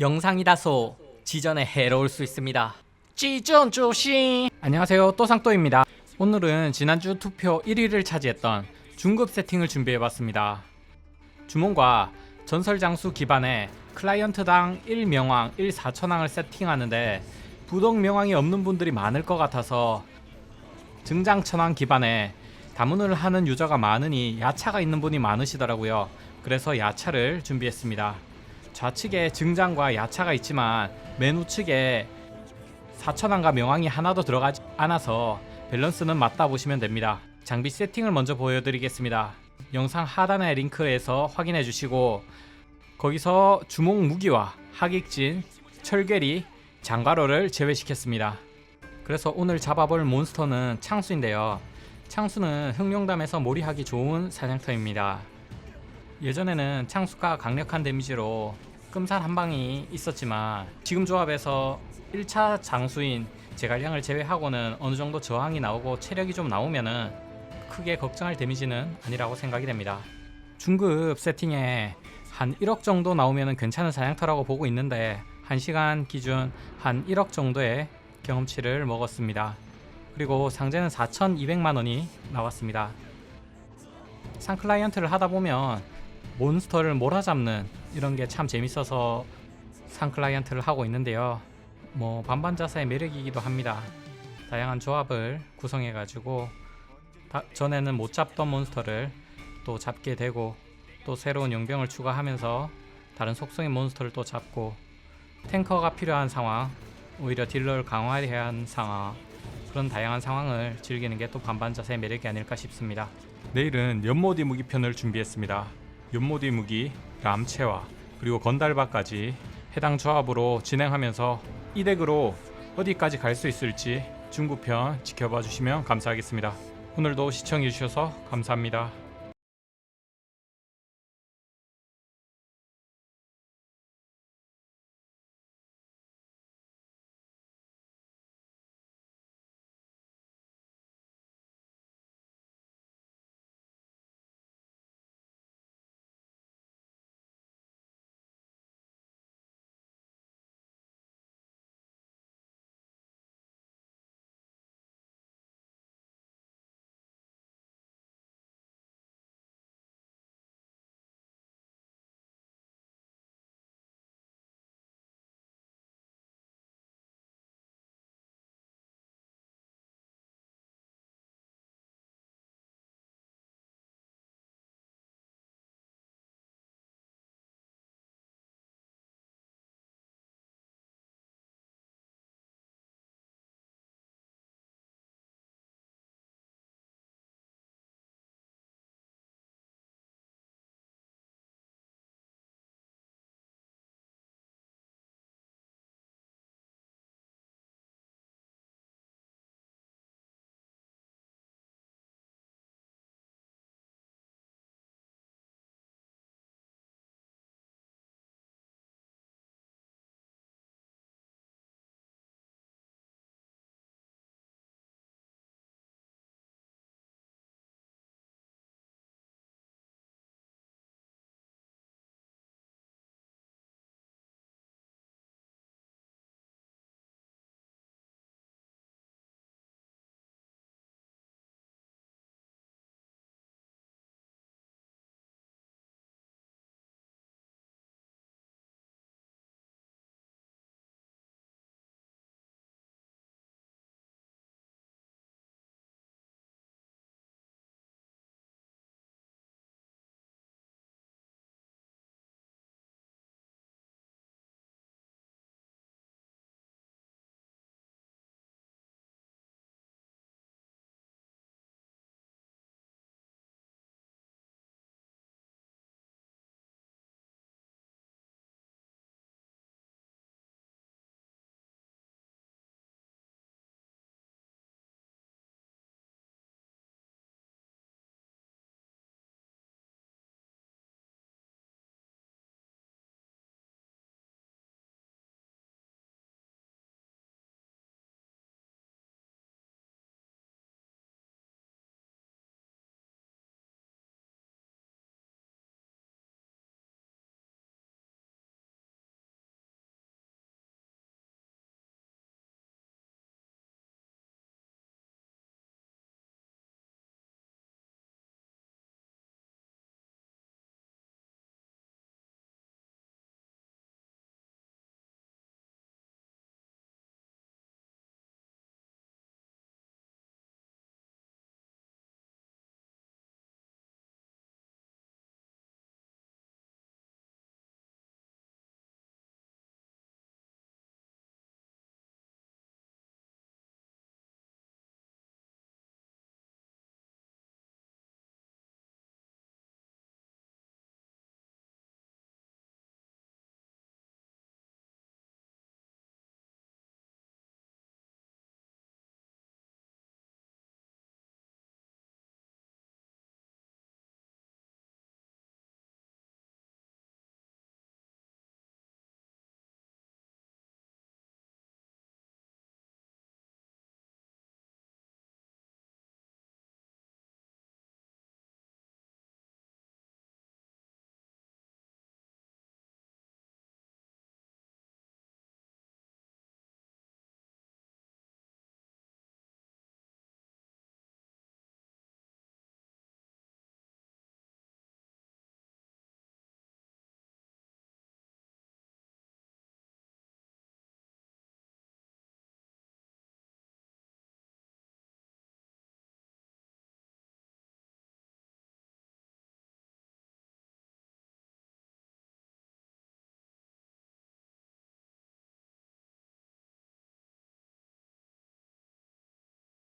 영상이 다소 지전에 해로울 수 있습니다. 지전 조심. 안녕하세요. 또상또입니다. 오늘은 지난주 투표 1위를 차지했던 중급 세팅을 준비해봤습니다. 주문과 전설 장수 기반의 클라이언트당 1명왕 1 4천왕을 세팅하는데 부동 명왕이 없는 분들이 많을 것 같아서 증장 천왕 기반의 다문을 하는 유저가 많으니 야차가 있는 분이 많으시더라고요. 그래서 야차를 준비했습니다. 좌측에 증장과 야차가 있지만 맨 우측에 사천왕과 명왕이 하나도 들어가지 않아서 밸런스는 맞다 보시면 됩니다. 장비 세팅을 먼저 보여드리겠습니다. 영상 하단의 링크에서 확인해 주시고 거기서 주목 무기와 하객진, 철괴리, 장가로를 제외시켰습니다. 그래서 오늘 잡아볼 몬스터는 창수인데요. 창수는 흑룡담에서 몰이하기 좋은 사냥터입니다. 예전에는 창수가 강력한 데미지로 끔살 한 방이 있었지만 지금 조합에서 1차 장수인 제갈량을 제외하고는 어느 정도 저항이 나오고 체력이 좀 나오면은 크게 걱정할 데미지는 아니라고 생각이 됩니다. 중급 세팅에 한 1억 정도 나오면 괜찮은 사냥터라고 보고 있는데 1시간 기준 한 1억 정도의 경험치를 먹었습니다. 그리고 상자는 4,200만 원이 나왔습니다. 상 클라이언트를 하다 보면 몬스터를 몰아잡는 이런 게 참 재밌어서 상 클라이언트를 하고 있는데요. 뭐 반반자사의 매력이기도 합니다. 다양한 조합을 구성해 가지고 전에는 못 잡던 몬스터를 또 잡게 되고 또 새로운 용병을 추가하면서 다른 속성의 몬스터를 또 잡고 탱커가 필요한 상황 오히려 딜러를 강화해야 하는 상황 그런 다양한 상황을 즐기는 게 또 반반자세의 매력이 아닐까 싶습니다. 내일은 연모디 무기 편을 준비했습니다. 연모디 무기, 람체와 그리고 건달바까지 해당 조합으로 진행하면서 이 덱으로 어디까지 갈 수 있을지 중구편 지켜봐 주시면 감사하겠습니다. 오늘도 시청해 주셔서 감사합니다.